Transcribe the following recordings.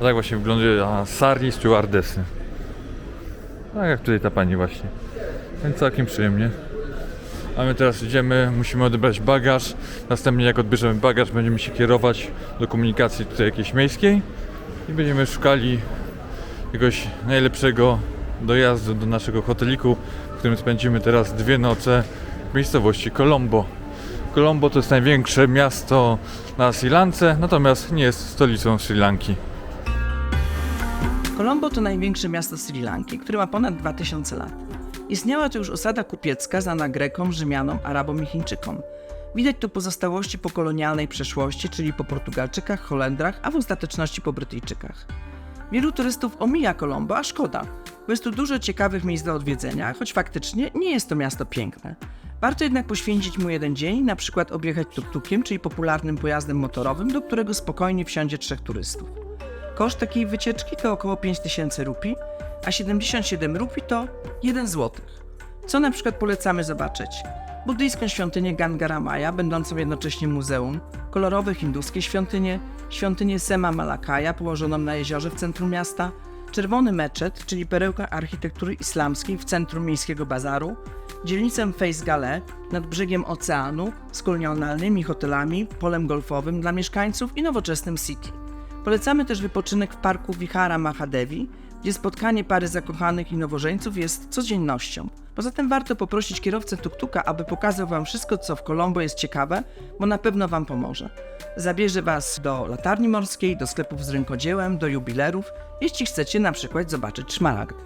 A tak właśnie wygląda Sari stewardessy. Tak jak tutaj ta pani właśnie. Więc całkiem przyjemnie. A my teraz idziemy, musimy odebrać bagaż. Następnie jak odbierzemy bagaż, będziemy się kierować do komunikacji tutaj jakiejś miejskiej i będziemy szukali jakiegoś najlepszego dojazdu do naszego hoteliku, w którym spędzimy teraz dwie noce w miejscowości Colombo. Colombo to jest największe miasto na Sri Lance, natomiast nie jest stolicą Sri Lanki. Colombo to największe miasto Sri Lanki, które ma ponad 2000 lat. Istniała tu już osada kupiecka znana Grekom, Rzymianom, Arabom i Chińczykom. Widać tu pozostałości po kolonialnej przeszłości, czyli po Portugalczykach, Holendrach, a w ostateczności po Brytyjczykach. Wielu turystów omija Colombo, a szkoda, bo jest tu dużo ciekawych miejsc do odwiedzenia, choć faktycznie nie jest to miasto piękne. Warto jednak poświęcić mu jeden dzień, na przykład objechać tuk-tukiem, czyli popularnym pojazdem motorowym, do którego spokojnie wsiądzie trzech turystów. Koszt takiej wycieczki to około 5000 rupii, a 77 rupii to 1 zł. Co na przykład polecamy zobaczyć? Buddyjską świątynię Gangaramaya, będącą jednocześnie muzeum, kolorowe hinduskie świątynie, świątynię Sema Malakaja położoną na jeziorze w centrum miasta, czerwony meczet, czyli perełka architektury islamskiej w centrum miejskiego bazaru, dzielnicę Face Gale nad brzegiem oceanu z kolonialnymi hotelami, polem golfowym dla mieszkańców i nowoczesnym city. Polecamy też wypoczynek w parku Vihara Mahadevi, gdzie spotkanie pary zakochanych i nowożeńców jest codziennością. Poza tym warto poprosić kierowcę tuktuka, aby pokazał Wam wszystko, co w Colombo jest ciekawe, bo na pewno Wam pomoże. Zabierze Was do latarni morskiej, do sklepów z rękodziełem, do jubilerów, jeśli chcecie na przykład zobaczyć szmaragd.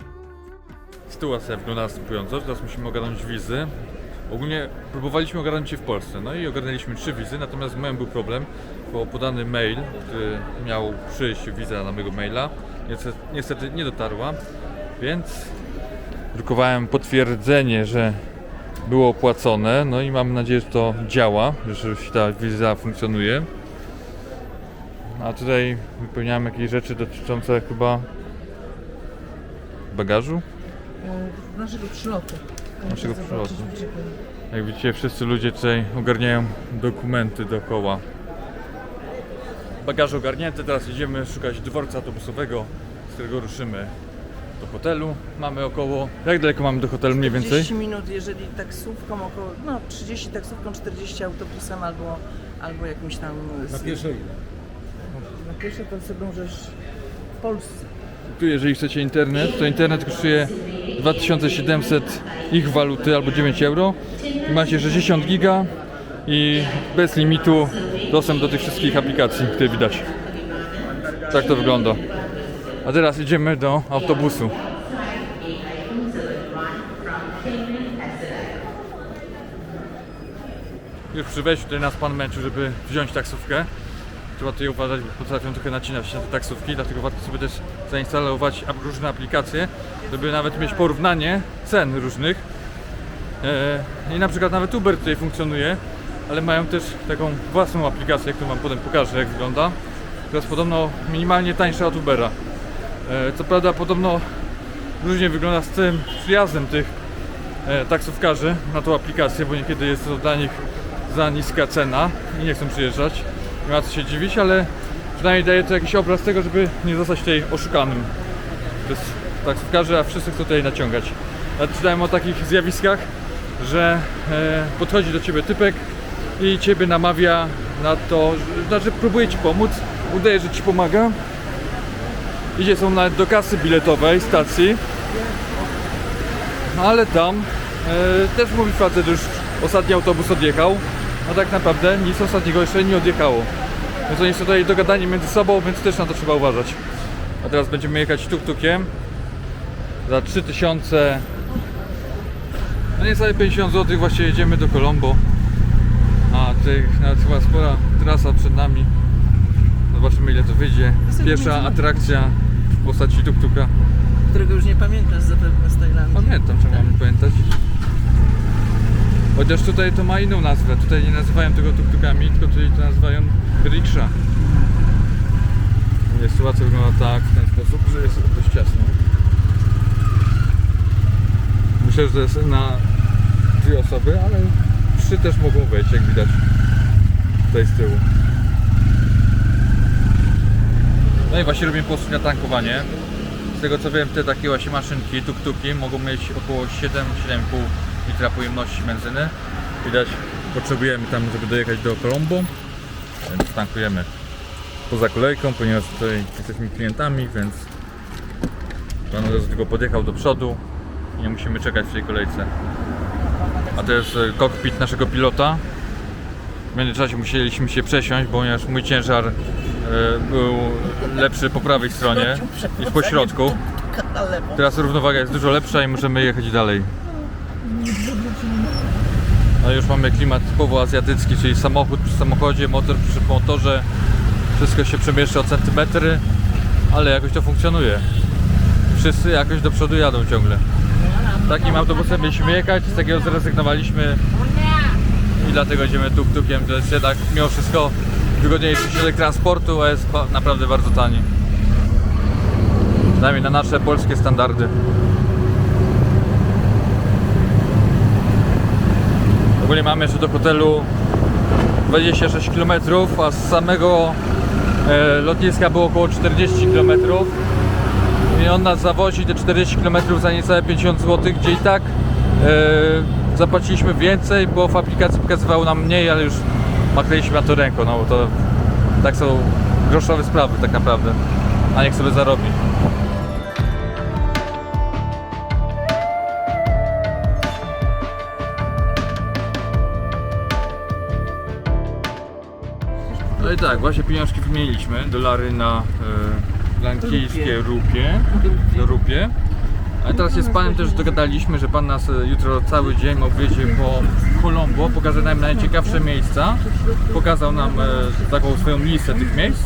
Sytuacja wygląda następująco. Teraz musimy ogarnąć wizy. Ogólnie próbowaliśmy ogarnąć je w Polsce, no i ogarnęliśmy trzy wizy, natomiast z moim był problem, bo podany mail, który miał przyjść wiza na mojego maila, niestety, niestety nie dotarła, więc drukowałem potwierdzenie, że było opłacone, no i mam nadzieję, że to działa, że ta wiza funkcjonuje. A tutaj wypełniałem jakieś rzeczy dotyczące chyba bagażu. Naszego przylotu. Naszego przylotu. Jak widzicie, wszyscy ludzie tutaj ogarniają dokumenty dookoła. Bagaże ogarnięte, teraz idziemy szukać dworca autobusowego, z którego ruszymy do hotelu. Mamy około... Jak daleko mamy do hotelu mniej więcej? 30 minut, jeżeli taksówką około, no 30 taksówką, 40 autobusem albo, albo jakimś tam... Na pierwszej. Na pierwsze to sobie możesz w Polsce. Tu jeżeli chcecie internet, to internet kosztuje 2700 ich waluty albo 9 euro. Macie 60 giga i bez limitu dostęp do tych wszystkich aplikacji, które widać. Tak to wygląda. A teraz idziemy do autobusu. Już przy wejściu tutaj nas pan męczył, żeby wziąć taksówkę. Trzeba tutaj uważać, bo potrafią trochę nacinać się te taksówki, dlatego warto sobie też zainstalować różne aplikacje, żeby nawet mieć porównanie cen różnych. E, I na przykład nawet Uber tutaj funkcjonuje, ale mają też taką własną aplikację, którą Wam potem pokażę jak wygląda. Która jest podobno minimalnie tańsza od Ubera. E, co prawda podobno różnie wygląda z tym przyjazdem tych e, taksówkarzy na tą aplikację, bo niekiedy jest to dla nich za niska cena i nie chcą przyjeżdżać. Nie ma co się dziwić, ale przynajmniej daje to jakiś obraz tego, żeby nie zostać tutaj oszukanym. To jest taksówkarze, a wszyscy chcą tutaj naciągać. Ja czytałem o takich zjawiskach, że e, podchodzi do ciebie typek i ciebie namawia na to, znaczy próbuje ci pomóc, udaje, że ci pomaga. Idzie są nawet do kasy biletowej stacji, no ale tam e, też mówi facet, że już ostatni autobus odjechał, a tak naprawdę nic ostatniego jeszcze nie odjechało. Więc oni są tutaj dogadani między sobą, więc też na to trzeba uważać. A teraz będziemy jechać tuk-tukiem za 3000 no niecałe 50 zł właśnie jedziemy do Colombo. Tutaj nawet chyba spora trasa przed nami. Zobaczymy ile to wyjdzie. Pierwsza atrakcja w postaci tuk-tuka. Którego już nie pamiętasz zapewne z Tajlandii. Pamiętam, czemu mam pamiętać. Chociaż tutaj to ma inną nazwę. Tutaj nie nazywają tego tuk-tukami, tylko tutaj to nazywają riksza. Nie, Sytuacja wygląda tak, w ten sposób, że jest dość ciasno. Myślę, że to jest na dwie osoby, ale trzy też mogą wejść, jak widać. Tutaj z tyłu. No i właśnie robimy postój na tankowanie. Z tego co wiem, te takie właśnie maszynki, tuk-tuki mogą mieć około 7-7,5 litra pojemności benzyny. Widać, potrzebujemy tam, żeby dojechać do Colombo, więc tankujemy poza kolejką, ponieważ tutaj jesteśmy klientami, więc pan od razu tylko podjechał do przodu i nie musimy czekać w tej kolejce. A to jest e, kokpit naszego pilota. W międzyczasie musieliśmy się przesiąść, ponieważ mój ciężar e, był lepszy po prawej stronie niż po środku. Teraz równowaga jest dużo lepsza i możemy jechać dalej. No już mamy klimat typowo azjatycki, czyli samochód przy samochodzie, motor przy motorze. Wszystko się przemieszcza o centymetry, ale jakoś to funkcjonuje. Wszyscy jakoś do przodu jadą ciągle. Takim autobusem mieliśmy jechać, z takiego zrezygnowaliśmy i dlatego idziemy tuk-tukiem. To jest jednak mimo wszystko wygodniejszy środek transportu, a jest naprawdę bardzo tani. Przynajmniej na nasze polskie standardy. Ogólnie mamy jeszcze do hotelu 26 km, a z samego e, lotniska było około 40 km. I on nas zawozi te 40 km za niecałe 50 zł, gdzie i tak e, zapłaciliśmy więcej, bo w aplikacji pokazywało nam mniej, ale już machnęliśmy na to ręką, no bo to tak są groszowe sprawy tak naprawdę, a niech sobie zarobi. No i tak, właśnie pieniążki wymieniliśmy, dolary na e, lankijskie rupie, do rupie. A teraz się z panem też dogadaliśmy, że pan nas e, jutro cały dzień obwiedzie po Colombo, pokaże nam najciekawsze miejsca, pokazał nam e, taką swoją listę tych miejsc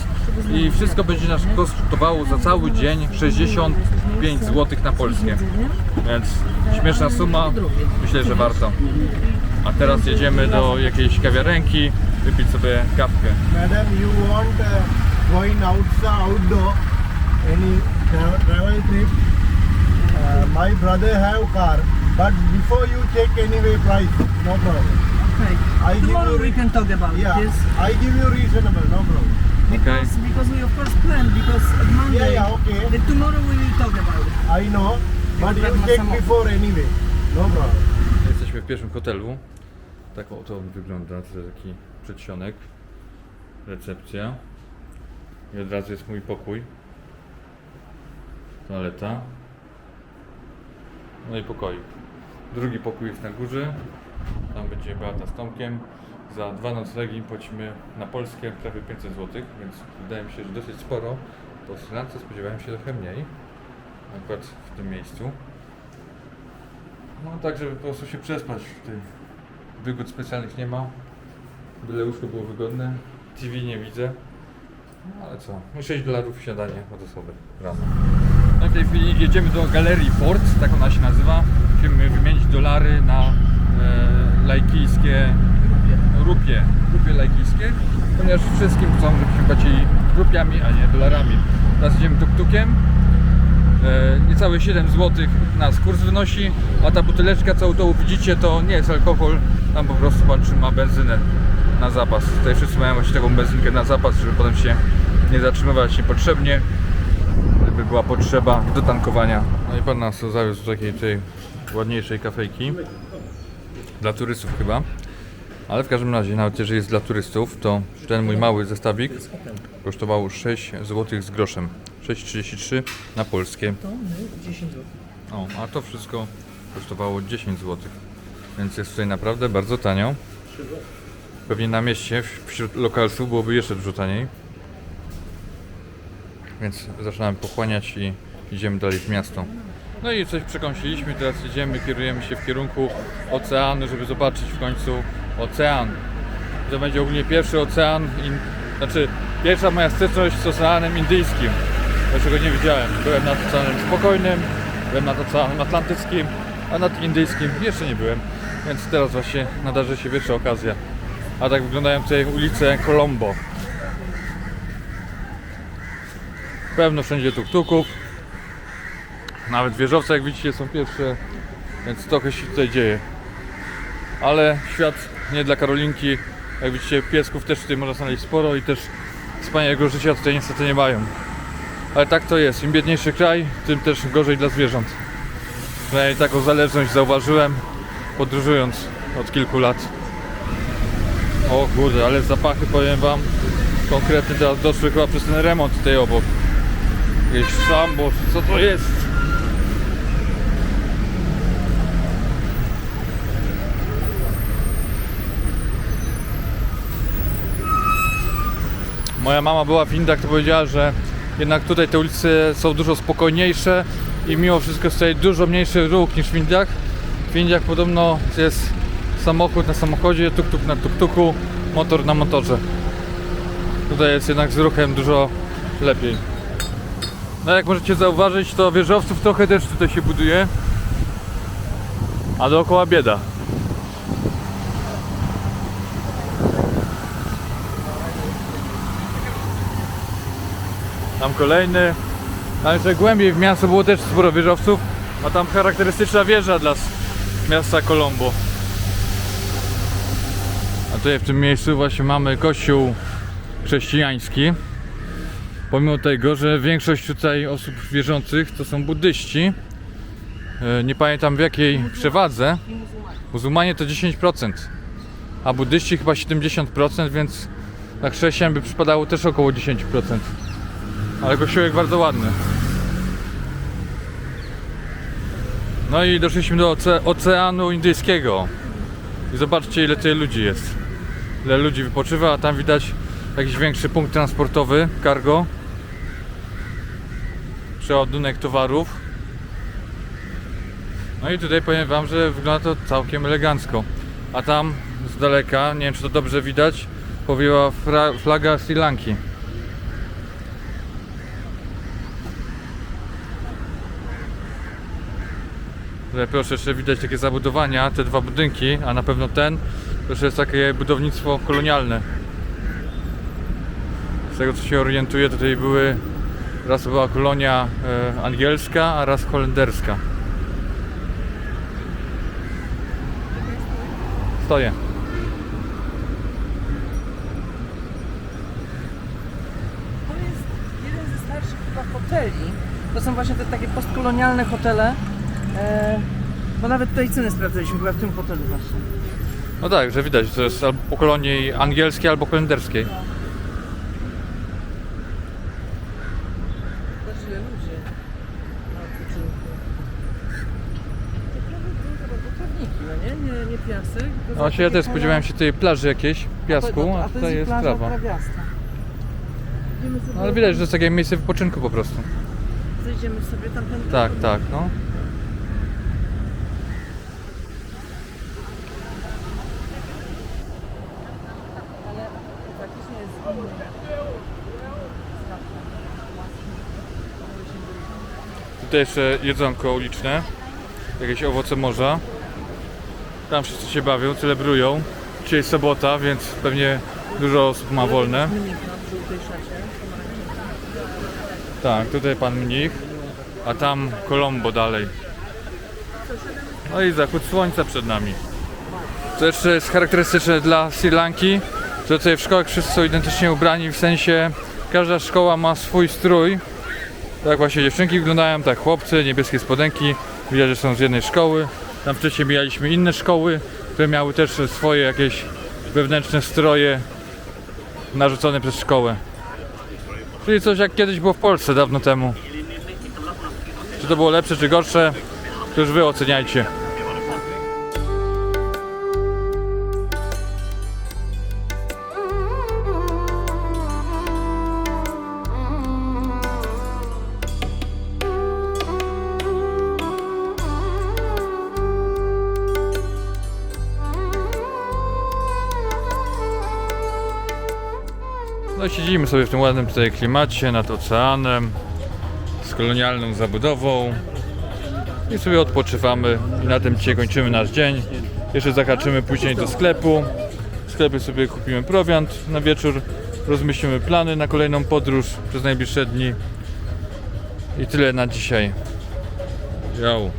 i wszystko będzie nas kosztowało za cały dzień 65 zł na polskie. Więc śmieszna suma, myślę, że warto. A teraz jedziemy do jakiejś kawiarenki, wypić sobie kawkę. Madam, you want uh, going outside, outdoor, any tra- travel trip? Uh, my brother have car, but before you check anyway price, no problem. Okay. I give Tomorrow you we can talk about Yeah, this I give you reasonable, no problem. because because we of course plan because Monday. Yeah, yeah, okay. That tomorrow we will talk about it. I know, but you some- before anyway, no problem. Jesteśmy w pierwszym hotelu. Tak oto on wygląda, to jest taki przedsionek. Recepcja. I od razu jest mój pokój. Toaleta. No i pokoik. Drugi pokój jest na górze. Tam będzie Beata z Tomkiem. Za dwa noclegi płacimy na polskie prawie 500 zł, więc wydaje mi się, że dosyć sporo. Po Sri Lance spodziewałem się trochę mniej. Akurat w tym miejscu. No tak, żeby po prostu się przespać tutaj. Wygód specjalnych nie ma. Byle łóżko było wygodne. TV nie widzę. No ale co? No 6 dolarów śniadanie od osoby rano. No w tej chwili jedziemy do Galerii Ford, tak ona się nazywa. Musimy wymienić dolary na e, lajkijskie rupie. Rupie lajkijskie. Ponieważ wszystkim chcą, żebyśmy płacili rupiami, a nie dolarami. Teraz jedziemy tuk-tukiem. E, niecałe 7 zł nas kurs wynosi, a ta buteleczka co tu widzicie to nie jest alkohol, tam po prostu pan trzyma benzynę na zapas. Tutaj wszyscy mają właśnie taką benzynkę na zapas, żeby potem się nie zatrzymywać niepotrzebnie, żeby była potrzeba do tankowania. No i pan nas zawiózł do takiej tej ładniejszej kafejki, dla turystów chyba. Ale w każdym razie, nawet jeżeli jest dla turystów, to ten mój mały zestawik kosztował 6 zł z groszem. 6,33 na polskie. To my 10 zł. O, a to wszystko kosztowało 10 zł. Więc jest tutaj naprawdę bardzo tanio. Pewnie na mieście wśród lokalsów byłoby jeszcze dużo taniej. Więc zaczynamy pochłaniać i idziemy dalej w miasto. No i coś przekąsiliśmy, teraz idziemy, kierujemy się w kierunku oceanu, żeby zobaczyć w końcu ocean. To będzie ogólnie pierwszy ocean, in, znaczy pierwsza moja styczność z oceanem indyjskim. Dlaczego nie widziałem? Byłem nad oceanem spokojnym, byłem nad oceanem atlantyckim, a nad indyjskim jeszcze nie byłem. Więc teraz właśnie nadarzy się pierwsza okazja. A tak wyglądają tutaj ulice Colombo. Pewno wszędzie tuk-tuków. Nawet wieżowce, jak widzicie, są pierwsze, więc trochę się tutaj dzieje. Ale świat nie dla Karolinki. Jak widzicie, piesków też tutaj można znaleźć sporo i też wspaniałego życia tutaj niestety nie mają. Ale tak to jest. Im biedniejszy kraj, tym też gorzej dla zwierząt. Przynajmniej taką zależność zauważyłem podróżując od kilku lat. O kurde, ale zapachy powiem wam konkretnie teraz doszły chyba przez ten remont tutaj obok. Jakieś szambo, czy co to jest? Moja mama była w Indiach, to powiedziała, że jednak tutaj te ulice są dużo spokojniejsze i mimo wszystko tutaj dużo mniejszy ruch niż w Indiach. W Indiach podobno jest samochód na samochodzie, tuk-tuk na tuk-tuku, motor na motorze. Tutaj jest jednak z ruchem dużo lepiej. No jak możecie zauważyć, to wieżowców trochę też tutaj się buduje, a dookoła bieda. Tam kolejny. Tam jeszcze głębiej w miasto było też sporo wieżowców, a tam charakterystyczna wieża dla miasta Colombo. A tutaj w tym miejscu właśnie mamy kościół chrześcijański. Pomimo tego, że większość tutaj osób wierzących to są buddyści. E, Nie pamiętam w jakiej przewadze. Muzułmanie to 10%, a buddyści chyba 70%, więc na chrześcijan by przypadało też około 10%. Ale kościółek bardzo ładny. No i doszliśmy do oce Oceanu Indyjskiego. I zobaczcie ile tutaj ludzi jest. Ile ludzi wypoczywa, a tam widać jakiś większy punkt transportowy, cargo. Przeładunek towarów. No i tutaj powiem wam, że wygląda to całkiem elegancko. A tam z daleka, nie wiem czy to dobrze widać, powiała fra- flaga Sri Lanki. Tutaj proszę jeszcze widać takie zabudowania, te dwa budynki, a na pewno ten, to jest takie budownictwo kolonialne. Z tego co się orientuję, tutaj były, raz była kolonia e, angielska, a raz holenderska. Stoję. To jest jeden ze starszych chyba hoteli. To są właśnie te takie postkolonialne hotele. E, bo nawet tutaj ceny sprawdzaliśmy chyba w tym hotelu właśnie. No tak, że widać, że to jest albo po kolonii angielskiej, albo holenderskiej. Zobacz ile ludzi na odpoczynku. To prawie były chyba trawniki, no nie? Nie, nie No właśnie ja też spodziewałem się tej plaży jakiejś, piasku, a to tutaj jest trawa. No ale widać, że to jest takie miejsce wypoczynku po prostu. Zejdziemy sobie tam ten Tak, tak, no. Tutaj jeszcze jedzonko uliczne, jakieś owoce morza. Tam wszyscy się bawią, celebrują. Dzisiaj jest sobota, więc pewnie dużo osób ma wolne. Tak, tutaj pan mnich, a tam Kolombo dalej. No i zachód słońca przed nami. Co jeszcze jest charakterystyczne dla Sri Lanki, że tutaj w szkołach wszyscy są identycznie ubrani, w sensie każda szkoła ma swój strój. Tak właśnie dziewczynki wyglądają, tak chłopcy, niebieskie spodenki, widać, że są z jednej szkoły. Tam wcześniej mijaliśmy inne szkoły, które miały też swoje jakieś wewnętrzne stroje narzucone przez szkołę. Czyli coś jak kiedyś było w Polsce dawno temu. Czy to było lepsze, czy gorsze, to już wy oceniajcie. Siedzimy sobie w tym ładnym tutaj klimacie nad oceanem z kolonialną zabudową i sobie odpoczywamy i na tym dzisiaj kończymy nasz dzień. Jeszcze zahaczymy później do sklepu. W sklepie sobie kupimy prowiant na wieczór, rozmyślimy plany na kolejną podróż przez najbliższe dni. I tyle na dzisiaj. Yo.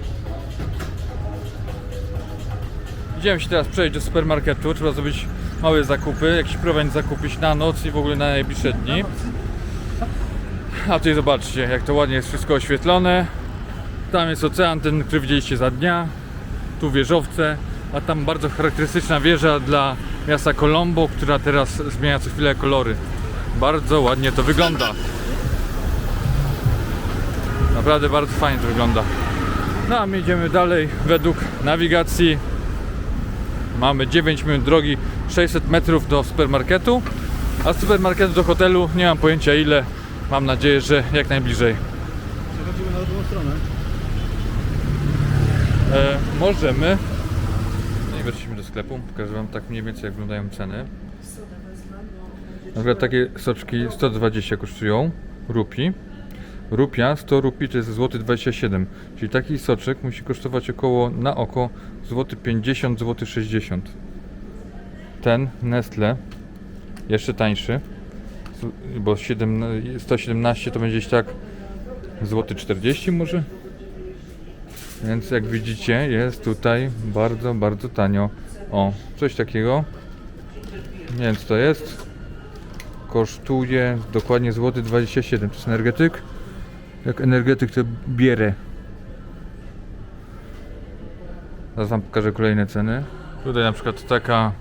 Idziemy się teraz przejść do supermarketu, trzeba zrobić małe zakupy, jakiś prowiant zakupić na noc i w ogóle na najbliższe dni. A tutaj zobaczcie, jak to ładnie jest wszystko oświetlone. Tam jest ocean, ten, który widzieliście za dnia. Tu wieżowce, a tam bardzo charakterystyczna wieża dla miasta Colombo, która teraz zmienia co chwilę kolory. Bardzo ładnie to wygląda. Naprawdę bardzo fajnie to wygląda. No a my idziemy dalej według nawigacji. Mamy 9 minut drogi, 600 metrów do supermarketu, a z supermarketu do hotelu nie mam pojęcia ile. Mam nadzieję, że jak najbliżej. Przechodzimy na drugą stronę. E, możemy. No i wrócimy do sklepu. Pokażę Wam tak mniej więcej jak wyglądają ceny. Na przykład takie soczki 120 kosztują rupi. Rupia 100 rupi to jest złoty 27. Czyli taki soczek musi kosztować około na oko złoty 50 złoty 60. Ten Nestle jeszcze tańszy, bo 7, 117 to będzie gdzieś tak złoty 40 może. Więc jak widzicie, jest tutaj bardzo, bardzo tanio. O, coś takiego. Nie wiem co to jest. Kosztuje dokładnie złoty 27. To jest energetyk. Jak energetyk to bierę. Zaraz wam pokażę kolejne ceny. Tutaj na przykład taka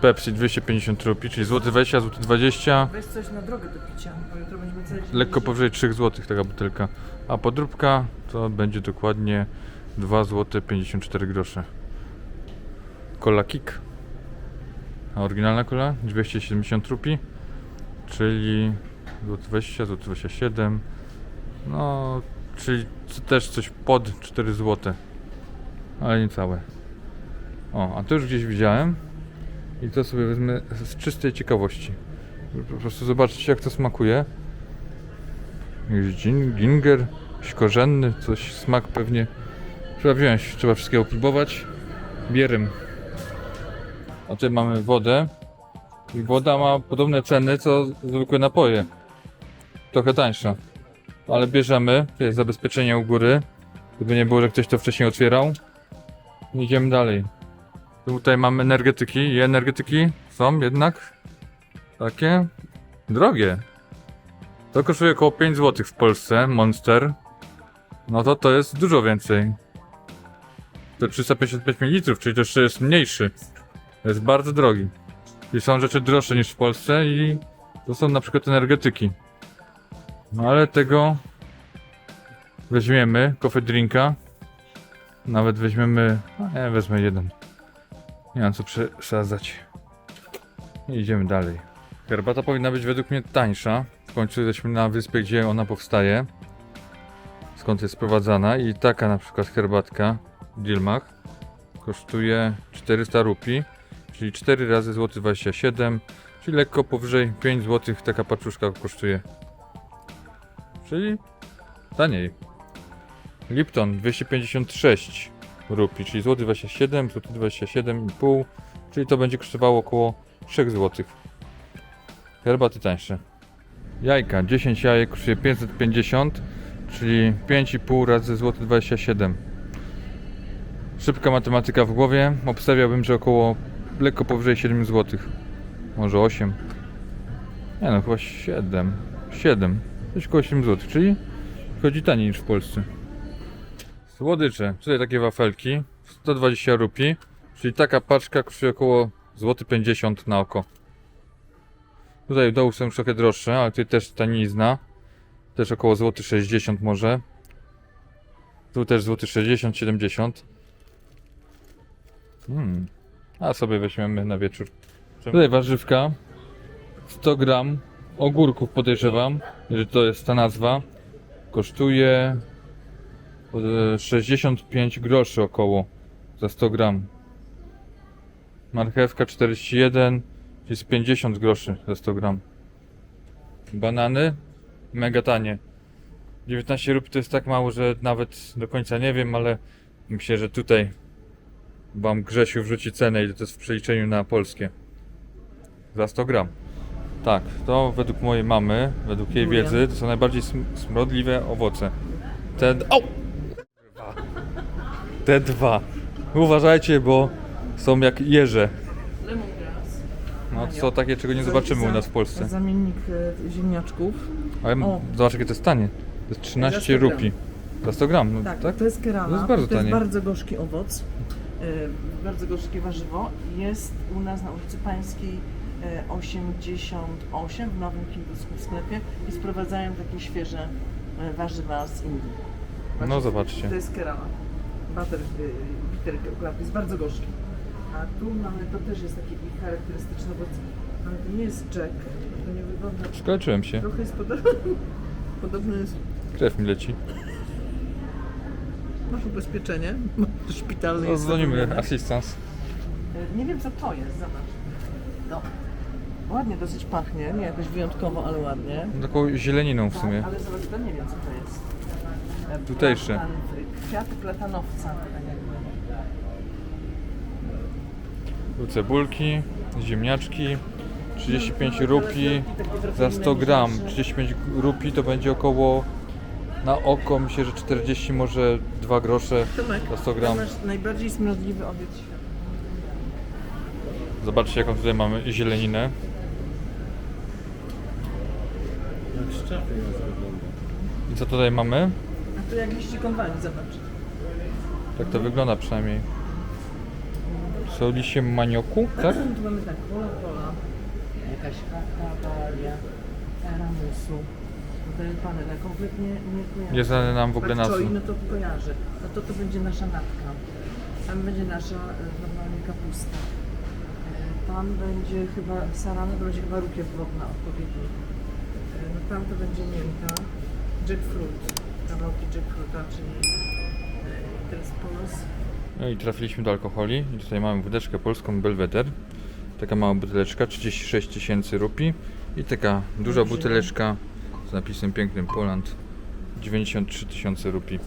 Pepsi 250 rupi, czyli złoty 20, złoty 20. Weź coś na drogę do picia, bo jutro będziemy celić. lekko powyżej 3 zł taka butelka. A podróbka to będzie dokładnie 2 zł 54 grosze. Cola Kick. A oryginalna kola 270 rupi, czyli złoty 20, złoty 27. No, czyli c- też coś pod 4 zł. Ale nie całe. O, a to już gdzieś widziałem. I to sobie wezmę z czystej ciekawości. Po prostu zobaczcie jak to smakuje. Jakiś gin, ginger, jakiś korzenny, coś, smak pewnie. Trzeba wziąć, trzeba wszystkiego próbować. Bierym. A tutaj mamy wodę. I woda ma podobne ceny co zwykłe napoje. Trochę tańsza. Ale bierzemy. To jest zabezpieczenie u góry. Gdyby nie było, że ktoś to wcześniej otwierał. Idziemy dalej. Tutaj mamy energetyki i energetyki są jednak takie drogie. To kosztuje około 5 zł w Polsce, Monster. No to to jest dużo więcej. To 355 ml, czyli to jeszcze jest mniejszy. To jest bardzo drogi. I są rzeczy droższe niż w Polsce i to są na przykład energetyki. No ale tego weźmiemy, coffee drinka. Nawet weźmiemy, nie, wezmę jeden. Nie mam co przesadzać. Idziemy dalej. Herbata powinna być według mnie tańsza. W końcu jesteśmy na wyspie, gdzie ona powstaje. Skąd jest sprowadzana. I taka na przykład herbatka w Dilmach kosztuje 400 rupi, czyli 4 razy złoty 27, czyli lekko powyżej 5 zł taka paczuszka kosztuje. Czyli taniej. Lipton 256 rupi, czyli złoty 27, złoty 27,5, czyli to będzie kosztowało około 3 zł. Herbaty tańsze. Jajka, 10 jajek kosztuje 550, czyli 5,5 razy złoty 27. Szybka matematyka w głowie. Obstawiałbym, że około lekko powyżej 7 zł. Może 8. Nie no, chyba 7. 7. Coś około 7 zł, czyli chodzi taniej niż w Polsce. Słodycze. Tutaj takie wafelki. 120 rupi, czyli taka paczka kosztuje około złoty 50 na oko. Tutaj w dołu są trochę droższe, ale tutaj też tanizna. Też około złoty 60 może. Tu też złoty 60, 70. Hmm. A sobie weźmiemy na wieczór. Tutaj warzywka. 100 gram ogórków podejrzewam, że to jest ta nazwa. Kosztuje 65 groszy około za 100 gram. Marchewka 41, czyli z 50 groszy za 100 gram. Banany mega tanie. 19 rub to jest tak mało, że nawet do końca nie wiem, ale myślę, że tutaj wam Grzesiu wrzuci cenę, ile to jest w przeliczeniu na polskie. Za 100 gram. Tak, to według mojej mamy, według jej wiedzy, to są najbardziej sm- smrodliwe owoce. Te... d- Au! Te dwa. Uważajcie, bo są jak jeże. Lemongrass. No są takie, czego nie zobaczymy u nas w Polsce. Zamiennik e, ziemniaczków. Ale O. zobacz jakie to jest tanie. To jest 13 gram. rupi. Za 100 gram, no Tak, tak? to jest kerala. To jest bardzo to jest tanie. bardzo gorzki owoc. e, bardzo gorzkie warzywo. Jest u nas na ulicy Pańskiej e, 88 w Nowym Kinduskim sklepie i sprowadzają takie świeże e, warzywa z Indii. No zobaczcie. To jest kerala. Butter, y, bitter crab jest bardzo gorzki. A tu mamy, to też jest taki ich charakterystyczny owoc, ale to nie jest jack, to nie wygląda... Skaleczyłem się. Trochę jest podobny, podobny jest... Krew mi leci. Masz ubezpieczenie szpitalne No dzwonimy assistance. E, Nie wiem co to jest, zobacz. No. Ładnie dosyć pachnie, nie jakoś wyjątkowo, ale ładnie. Taką zieleniną w sumie. Ale zobacz, to nie wiem co to jest. Tutejsze. platan- Kwiaty platanowca. tak. Tu cebulki, ziemniaczki, 35 rupi za 100 gram. 35 rupi to będzie około na oko myślę, że 40 może 2 grosze Tomek, za 100 to gram. masz najbardziej smrodliwy obiad świata. Zobaczcie jaką tutaj mamy zieleninę. Jak szczepy nas wygląda. I co tutaj mamy? To jak liści konwali, zobacz. Tak to wygląda przynajmniej. Są liście manioku, tak? Tu mamy tak, pola, pola. Jakaś kakawaria, eramusu. Tutaj panele, kompletnie nie kojarzę. Nie znane nam w ogóle Pak choi, nazwy. no to kojarzę. No to to będzie nasza natka. Tam będzie nasza e, normalnie kapusta. E, Tam będzie chyba sarana, to będzie chyba rukiew wodna odpowiedni. E, No tam to będzie mięta, jackfruit, kawałki jackfruita, czyli e, teraz polos. No i trafiliśmy do alkoholi i tutaj mamy wódeczkę polską Belvedere. Taka mała buteleczka, 36 tysięcy rupi i taka duża Olbrzymia. buteleczka z napisem pięknym Poland 93 tysiące rupi.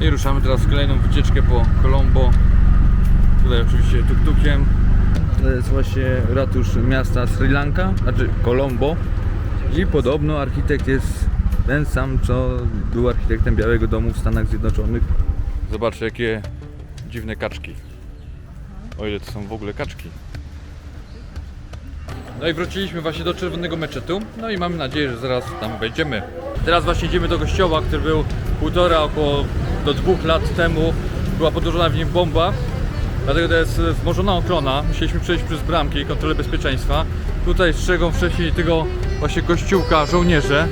I ruszamy teraz w kolejną wycieczkę po Colombo. Tutaj oczywiście tuk-tukiem. To jest właśnie ratusz miasta Sri Lanka, znaczy Colombo. I podobno architekt jest ten sam, co był architektem Białego Domu w Stanach Zjednoczonych. Zobaczcie, jakie dziwne kaczki. O ile to są w ogóle kaczki. No i wróciliśmy właśnie do Czerwonego Meczetu. No i mam nadzieję, że zaraz tam wejdziemy. Teraz właśnie idziemy do kościoła, który był półtora, około do dwóch lat temu. Była podłożona w nim bomba. Dlatego to jest wzmożona ochrona. Musieliśmy przejść przez bramki i kontrolę bezpieczeństwa. Tutaj strzegą wcześniej tego właśnie kościółka żołnierze.